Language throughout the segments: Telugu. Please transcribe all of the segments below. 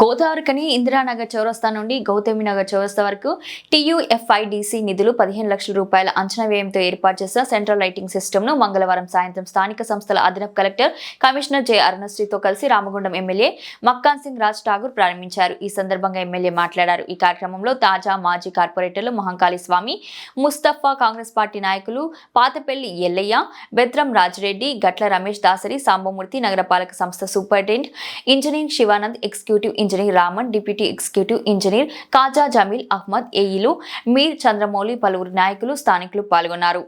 గోదావరికని ఇందిరానగర్ చౌరస్తా నుండి గౌతమి నగర్ చౌరస్తా వరకు టీయూఎఫ్ఐడిసి నిధులు పదిహేను లక్షల రూపాయల అంచనా వ్యయంతో ఏర్పాటు చేసిన సెంట్రల్ లైటింగ్ సిస్టమ్ను మంగళవారం సాయంత్రం స్థానిక సంస్థల అదనపు కలెక్టర్ కమిషనర్ జె అరుణశ్రీతో కలిసి రామగుండం ఎమ్మెల్యే మక్కాన్ సింగ్ రాజ్ ఠాగూర్ ప్రారంభించారు. ఈ సందర్భంగా ఎమ్మెల్యే మాట్లాడారు. ఈ కార్యక్రమంలో తాజా మాజీ కార్పొరేటర్లు మహంకాళి స్వామి ముస్తఫా కాంగ్రెస్ పార్టీ నాయకులు పాతపల్లి ఎల్లయ్య బెత్రం రాజిరెడ్డి గట్ల రమేష్ దాసరి సాంబమూర్తి నగరపాలక సంస్థ superintendent engineering Sivanand executive engineer Raman deputy executive engineer Kaja Jameel Ahmed ఏఈలు మీర్ చంద్రమౌళి పలువురు నాయకులు స్థానికులు పాల్గొన్నారు.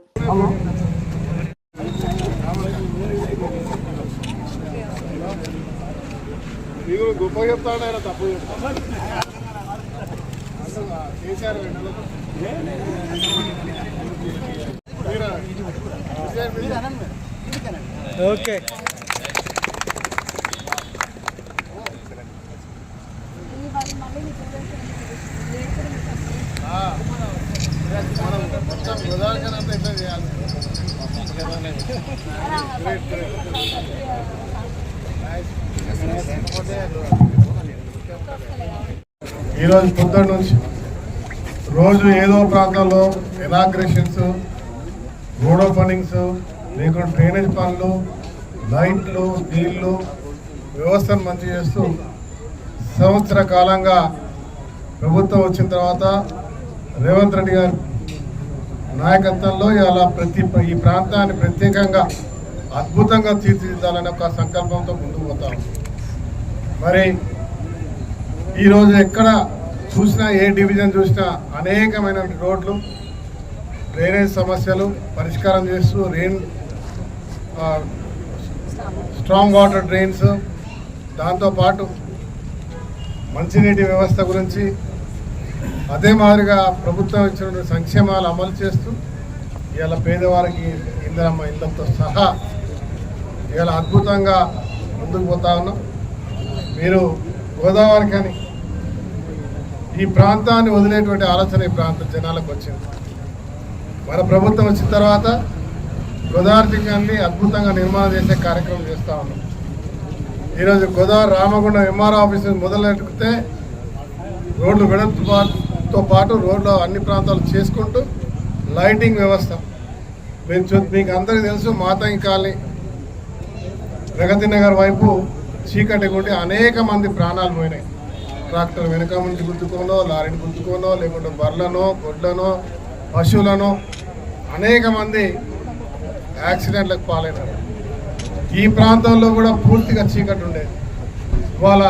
ఓకే ఈరోజు పొద్దున్న నుంచి రోజు ఏదో ప్రాంతంలో ఎనాగ్రేషన్స్ రోడ్ ఓపెనింగ్స్ లేకుంటే డ్రైనేజ్ పనులు లైట్లు నీళ్ళు వ్యవస్థను మంచి చేస్తూ సంవత్సర కాలంగా ప్రభుత్వం వచ్చిన తర్వాత రేవంత్ రెడ్డి గారి నాయకత్వంలో ఇలా ప్రతి ఈ ప్రాంతాన్ని ప్రత్యేకంగా అద్భుతంగా తీర్చిదిద్దాలనే ఒక సంకల్పంతో ముందుకు పోతాం మరి ఈరోజు ఎక్కడ చూసినా ఏ డివిజన్ చూసినా అనేకమైన రోడ్లు డ్రైనేజ్ సమస్యలు పరిష్కారం చేస్తూ రెయిన్ స్ట్రాంగ్ వాటర్ డ్రైన్స్ దాంతోపాటు మంచినీటి వ్యవస్థ గురించి అదే మాదిరిగా ప్రభుత్వం ఇచ్చిన సంక్షేమాలు అమలు చేస్తూ ఇవాళ పేదవారికి ఇంద్రమ్మ ఇళ్ళతో సహా ఇవాళ అద్భుతంగా ముందుకు పోతా ఉన్నాం. మీరు గోదావరి కానీ ఈ ప్రాంతాన్ని వదిలేటువంటి ఆలోచన ఈ ప్రాంత జనాలకు వచ్చింది. మన ప్రభుత్వం వచ్చిన తర్వాత గోదావరి జిల్లాన్ని అద్భుతంగా నిర్మాణం చేసే కార్యక్రమం చేస్తూ ఉన్నాం. ఈరోజు గోదావరి రామగుండం ఎంఆర్ ఆఫీస్ మొదలెట్టుకుంటే రోడ్లు వెడల్పుతో పాటు రోడ్లు అన్ని ప్రాంతాలు చేసుకుంటూ లైటింగ్ వ్యవస్థ. మీరు మీకు అందరికీ తెలుసు మాతంగి కాలనీ ప్రగతి నగర్ వైపు చీకటి కొట్టి అనేక మంది ప్రాణాలు పోయినాయి. ట్రాక్టర్ వెనక నుంచి గుర్తుకోనో లారీని గుర్తుకోనో లేకుంటే బర్రెలనో గొడ్లనో పశువులను అనేక మంది యాక్సిడెంట్లకు పాలైనారు. ఈ ప్రాంతంలో కూడా పూర్తిగా చీకటి ఉండేది. ఇవాళ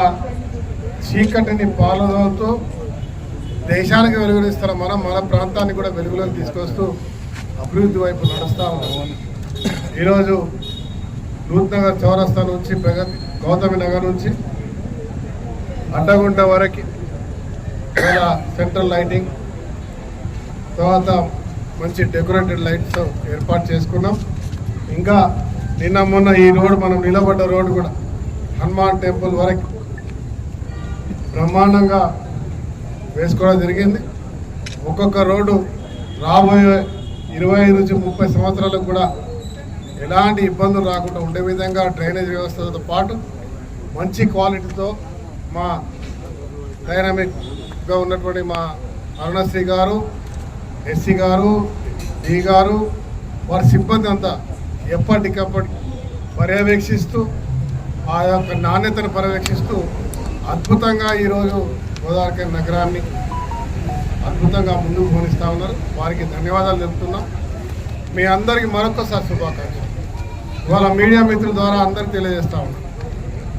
చీకటిని పాలదోతూ దేశానికి వెలుగునిస్తున్న మనం మన ప్రాంతాన్ని కూడా వెలుగులోకి తీసుకొస్తూ అభివృద్ధి వైపు నడుస్తూ ఉన్నాం. ఈరోజు నూతనగర్ చౌరస్తా నుంచి ప్రగతి గౌతమి నగర్ నుంచి అడ్డగుంట వరకు ఇలా సెంట్రల్ లైటింగ్ తర్వాత మంచి డెకరేటెడ్ లైట్స్ ఏర్పాటు చేసుకున్నాం. ఇంకా నిన్న మొన్న ఈ రోడ్ మనం నిలబడ్డ రోడ్ కూడా హనుమాన్ టెంపుల్ వరకు బ్రహ్మాండంగా వేసుకోవడం జరిగింది. ఒక్కొక్క రోడ్డు రాబోయే ఇరవై నుంచి ముప్పై సంవత్సరాలకు కూడా ఎలాంటి ఇబ్బందులు రాకుండా ఉండే విధంగా డ్రైనేజ్ వ్యవస్థతో పాటు మంచి క్వాలిటీతో మా డైనమిక్గా ఉన్నటువంటి మా అరుణశ్రీ గారు ఎస్సీ గారు డి గారు వారి సిబ్బంది అంతా ఎప్పటికప్పటి పర్యవేక్షిస్తూ ఆ యొక్క నాణ్యతను పర్యవేక్షిస్తూ అద్భుతంగా ఈరోజు గోదావరి నగరాన్ని అద్భుతంగా ముందుకు పోనిస్తూ ఉన్నారు. వారికి ధన్యవాదాలు తెలుపుతున్నాం. మీ అందరికీ మరొకసారి శుభాకాంక్షలు. ఇవాళ మీడియా మిత్రుల ద్వారా అందరికి తెలియజేస్తా ఉన్నాం.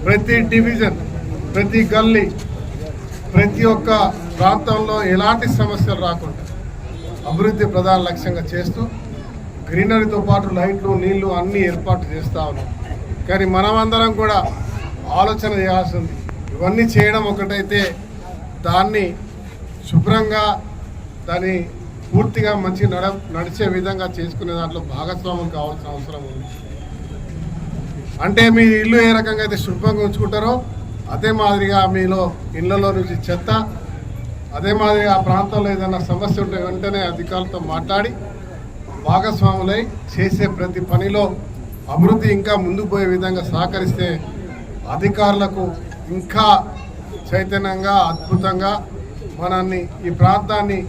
ప్రతి డివిజన్ ప్రతి గల్లీ ప్రతి ఒక్క ప్రాంతంలో ఎలాంటి సమస్యలు రాకుండా అభివృద్ధి ప్రధాన లక్ష్యంగా చేస్తూ గ్రీనరీతో పాటు లైట్లు నీళ్ళు అన్నీ ఏర్పాటు చేస్తూ ఉన్నాం. కానీ మనమందరం కూడా ఆలోచన చేయాల్సి ఉంది ఇవన్నీ చేయడం ఒకటైతే దాన్ని శుభ్రంగా దాని పూర్తిగా మంచి నడ నడిచే విధంగా చేసుకునే దాంట్లో భాగస్వామ్యం కావాల్సిన అవసరం ఉంది. అంటే మీ ఇల్లు ఏ రకంగా అయితే శుభ్రంగా ఉంచుకుంటారో అదే మాదిరిగా మీలో ఇళ్ళలో నుంచి చెత్త అదే మాదిరిగా ఆ ప్రాంతంలో ఏదైనా సమస్య ఉంటే వెంటనే అధికారులతో మాట్లాడి భాగస్వాములై చేసే ప్రతి పనిలో అభివృద్ధి ఇంకా ముందుకు పోయే విధంగా సహకరిస్తే అధికారులకు ఇంకా చైతన్యంగా అద్భుతంగా మనల్ని ఈ ప్రాంతాన్ని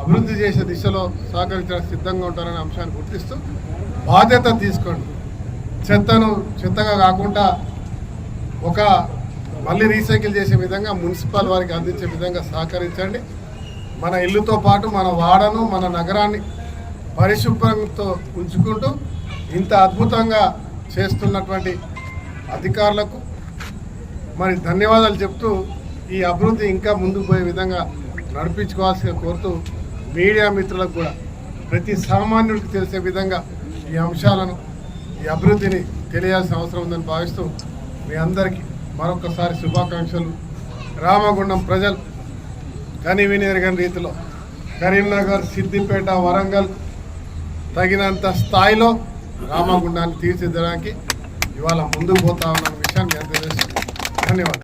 అభివృద్ధి చేసే దిశలో సహకరించడానికి సిద్ధంగా ఉంటారనే అంశాన్ని గుర్తిస్తూ బాధ్యత తీసుకోండి. చెత్తను చెత్తగా కాకుండా ఒక మళ్ళీ రీసైకిల్ చేసే విధంగా మున్సిపల్ వారికి అందించే విధంగా సహకరించండి. మన ఇల్లుతో పాటు మన వాడను మన నగరాన్ని పరిశుభ్రంతో ఉంచుకుంటూ ఇంత అద్భుతంగా చేస్తున్నటువంటి అధికారులకు మరి ధన్యవాదాలు చెప్తూ ఈ అభివృద్ధి ఇంకా ముందుకు పోయే విధంగా నడిపించుకోవాల్సిన కోరుతూ మీడియా మిత్రులకు కూడా ప్రతి సామాన్యుడికి తెలిసే విధంగా ఈ అంశాలను ఈ అభివృద్ధిని తెలియాల్సిన అవసరం ఉందని భావిస్తూ మీ అందరికీ మరొకసారి శుభాకాంక్షలు. రామగుండం ప్రజలు కని వినియరగని రీతిలో కరీంనగర్ సిద్దిపేట వరంగల్ తగినంత స్థాయిలో రామగుండాన్ని తీర్చిదిద్దడానికి ఇవాళ ముందుకు పోతా ఉన్న విషయాన్ని నేను ధన్యవాదాలు.